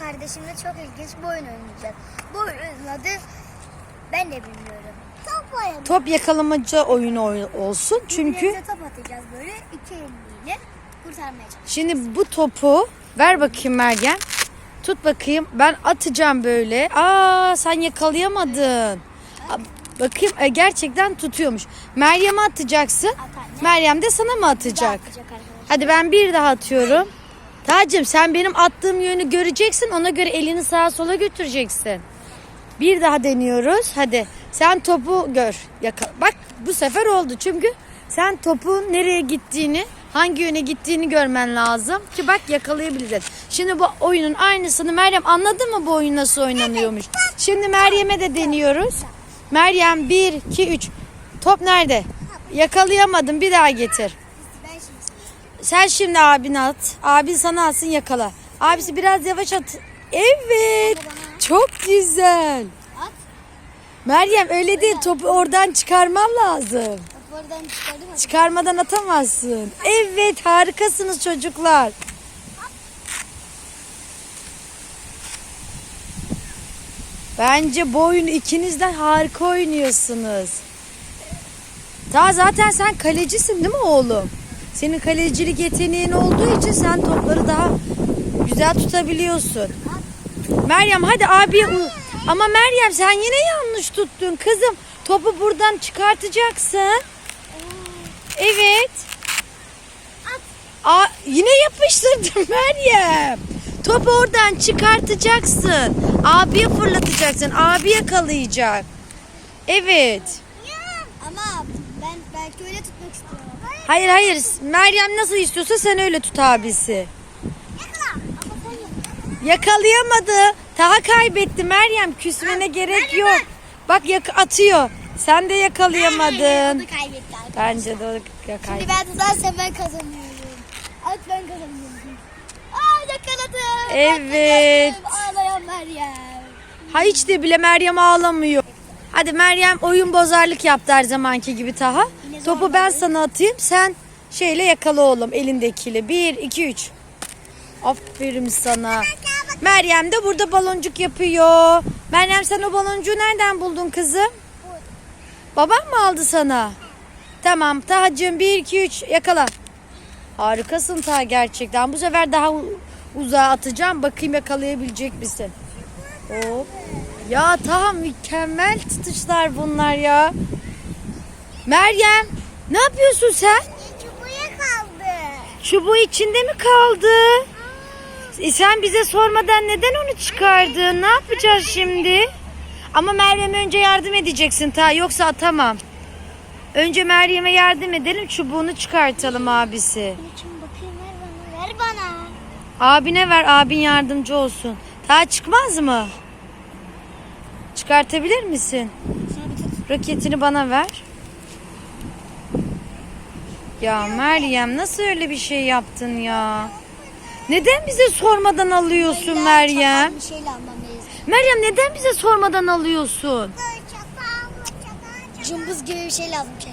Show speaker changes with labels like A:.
A: kardeşimle çok ilginç bir oyun oynayacağız. Bu oyunun adı ben de bilmiyorum. Top oyunu.
B: Top yakalamaca oyunu oy- olsun. Çünkü
A: Birbirimize top atacağız böyle iki eliyle kurtarmaya çalışacağız.
B: şimdi bu topu ver bakayım Meryem. Tut bakayım. Ben atacağım böyle. Aa sen yakalayamadın. Bakayım e, gerçekten tutuyormuş. Meryem'e atacaksın. Meryem de sana mı
A: Bir daha
B: atacak?
A: atacak arkadaşlar.
B: Hadi ben bir daha atıyorum. Tacım sen benim attığım yönü göreceksin. Ona göre elini sağa sola götüreceksin. Bir daha deniyoruz. Hadi sen topu gör. Yaka- Bak bu sefer oldu. Çünkü sen topun nereye gittiğini, hangi yöne gittiğini görmen lazım. Ki bak yakalayabiliriz. Şimdi bu oyunun aynısını Meryem anladın mı bu oyun nasıl oynanıyormuş? Şimdi Meryem'e de deniyoruz. Meryem 1, 2, 3. Top nerede? Yakalayamadım. Bir daha getir. Sen şimdi abine at. Abin sana atsın yakala. Abisi biraz yavaş at. Evet. Çok güzel.
A: at.
B: Meryem öyle değil. Topu oradan çıkarman lazım.
A: Oradan çıkardım.
B: Çıkarmadan atamazsın. Evet harikasınız çocuklar. Bence bu oyunu ikinizden harika oynuyorsunuz. Ta zaten sen kalecisin değil mi oğlum? Senin kalecilik yeteneğin olduğu için sen topları daha güzel tutabiliyorsun. Meryem hadi abiye u- ama Meryem sen yine yanlış tuttun kızım. Topu buradan çıkartacaksın. Evet. Aa, yine yapıştırdın Meryem. Topu oradan çıkartacaksın. Abiye fırlatacaksın. Abi yakalayacak. Evet.
A: Ama ben belki öyle istiyorum.
B: Hayır hayır. Meryem nasıl istiyorsa sen öyle tut abisi. Yakalayamadı. Daha kaybetti Meryem. Küsmene gerek yok. Bak yak atıyor. Sen de yakalayamadın.
A: da kaybetti arkadaşlar.
B: Bence de o
A: Şimdi
B: kaybetti.
A: ben tutarsa ben kazanıyorum. At ben kazanıyorum. Aa yakaladım.
B: Evet.
A: Yakaladım. Ağlayan Meryem.
B: Ha hiç de bile Meryem ağlamıyor. Hadi Meryem oyun bozarlık yaptı her zamanki gibi Taha. Topu ben sana atayım. Sen şeyle yakala oğlum elindekiyle. Bir, iki, üç. Aferin sana. Meryem de burada baloncuk yapıyor. Meryem sen o baloncuğu nereden buldun kızım? Baban mı aldı sana? Tamam Tahacığım bir, iki, üç yakala. Harikasın Taha gerçekten. Bu sefer daha uzağa atacağım. Bakayım yakalayabilecek misin? Hop. Ya tamam mükemmel tutuşlar bunlar ya. Meryem ne yapıyorsun sen?
A: Çubuğa kaldı.
B: Çubuğu içinde mi kaldı? E sen bize sormadan neden onu çıkardın? Ne yapacağız şimdi? Ama Meryem'e önce yardım edeceksin ta yoksa atamam. Önce Meryem'e yardım edelim çubuğunu çıkartalım abisi.
A: Ver bana. Ver bana.
B: Abine ver abin yardımcı olsun. Ta çıkmaz mı? Çıkartabilir misin? Roketini bana ver. Ya Meryem nasıl öyle bir şey yaptın ya? Neden bize sormadan alıyorsun Meryem?
A: çatal Bir şeyle almalıyız.
B: Meryem neden bize sormadan alıyorsun?
A: Cımbız gibi bir şey lazım şey.